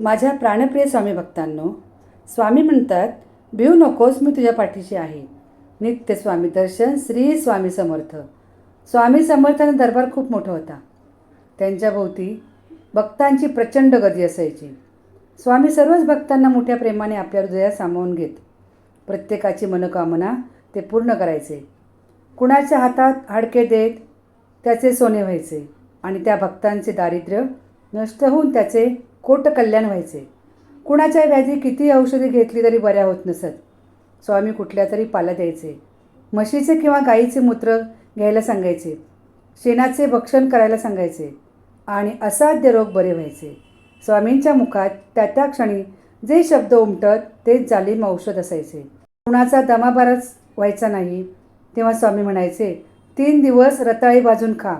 माझ्या प्राणप्रिय स्वामी भक्तांनो स्वामी म्हणतात भिऊ नकोस मी तुझ्या पाठीशी आहे. नित्य स्वामी दर्शन श्री स्वामी समर्थ. स्वामी समर्थांचा दरबार खूप मोठा होता. त्यांच्याभोवती भक्तांची प्रचंड गर्दी असायची. स्वामी सर्वच भक्तांना मोठ्या प्रेमाने आपल्या हृदयात सामावून घेत प्रत्येकाची मनोकामना ते पूर्ण करायचे. कुणाच्या हातात हाडके देत त्याचे सोने व्हायचे आणि त्या भक्तांचे दारिद्र्य नष्ट होऊन त्याचे कोट कल्याण व्हायचे कुणाच्या व्याधी किती औषधी घेतली तरी बऱ्या होत नसत. स्वामी कुठल्या तरी पाला द्यायचे. म्हशीचे किंवा गाईचे मूत्र घ्यायला सांगायचे. शेणाचे भक्षण करायला सांगायचे. आणि असाध्य रोग बरे व्हायचे. स्वामींच्या मुखात त्या त्या क्षणी जे शब्द उमटत तेच जालीम औषध असायचे. कुणाचा दमाबारच व्हायचा नाही. तेव्हा स्वामी म्हणायचे तीन दिवस रताळी भाजून खा.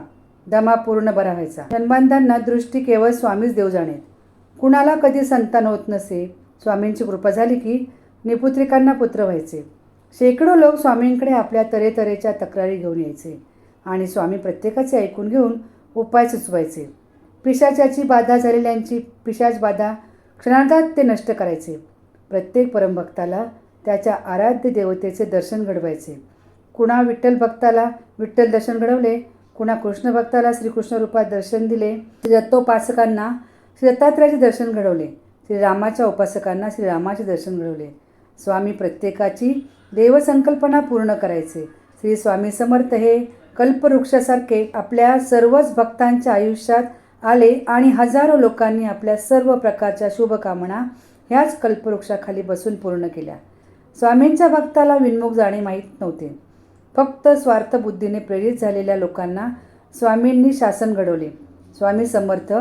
दमा पूर्ण बरा व्हायचा. जन्मांधांना दृष्टी केवळ स्वामीच देव जाणे कुणाला कधी संतान होत नसे? स्वामींची कृपा झाली की निपुत्रिकांना पुत्र व्हायचे. शेकडो लोक स्वामींकडे आपल्या तऱ्हेतऱ्हेच्या तक्रारी घेऊन यायचे आणि स्वामी प्रत्येकाचे ऐकून घेऊन उपाय सुचवायचे. पिशाच्याची बाधा झालेल्यांची पिशाच बाधा क्षणार्धात ते नष्ट करायचे. प्रत्येक परमभक्ताला त्याच्या आराध्य देवतेचे दर्शन घडवायचे. कुणा विठ्ठल भक्ताला विठ्ठल दर्शन घडवले कुणा कृष्ण भक्ताला श्रीकृष्ण रूपात दर्शन दिले दत्तोपासकांना श्री दत्तात्रयाचे दर्शन घडवले. श्रीरामाच्या उपासकांना श्रीरामाचे दर्शन घडवले. स्वामी प्रत्येकाची देवसंकल्पना पूर्ण करायचे. श्री स्वामी समर्थ हे कल्पवृक्षासारखे आपल्या सर्वच भक्तांच्या आयुष्यात आले आणि हजारो लोकांनी आपल्या सर्व प्रकारच्या शुभकामना ह्याच कल्पवृक्षाखाली बसून पूर्ण केल्या. स्वामींच्या भक्ताला विनमुख जाणे माहीत नव्हते. फक्त स्वार्थबुद्धीने प्रेरित झालेल्या लोकांना स्वामींनी शासन घडवले. स्वामी समर्थ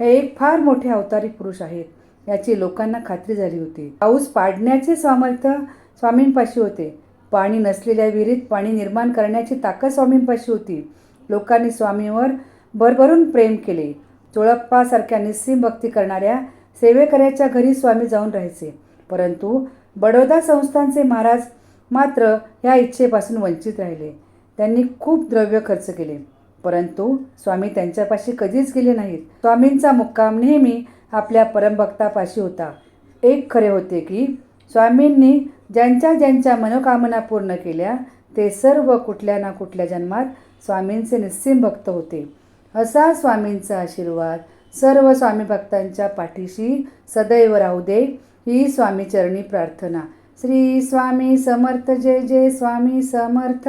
हे एक फार मोठे अवतारी पुरुष आहेत. याची लोकांना खात्री झाली होती. पाऊस पाडण्याचे सामर्थ्य स्वामींपाशी होते. पाणी नसलेल्या विहिरीत पाणी निर्माण करण्याची ताकद स्वामींपाशी होती. लोकांनी स्वामींवर भरभरून प्रेम केले. चोळप्पासारख्या निस्सीम भक्ती करणाऱ्या सेवेकऱ्याच्या घरी स्वामी जाऊन राहायचे. परंतु बडोदा संस्थांचे महाराज मात्र ह्या इच्छेपासून वंचित राहिले. त्यांनी खूप द्रव्य खर्च केले. परंतु स्वामी त्यांच्यापाशी कधीच गेले नाहीत. स्वामींचा मुक्काम नेहमी आपल्या परमभक्तापाशी होता. एक खरे होते की स्वामींनी ज्यांच्या ज्यांच्या मनोकामना पूर्ण केल्या ते सर्व कुठल्या ना कुठल्या जन्मात स्वामींचे निस्सीम भक्त होते. असा स्वामींचा आशीर्वाद सर्व स्वामी भक्तांच्या पाठीशी सदैव राहू दे ही स्वामीचरणी प्रार्थना. श्री स्वामी समर्थ जय जय स्वामी समर्थ.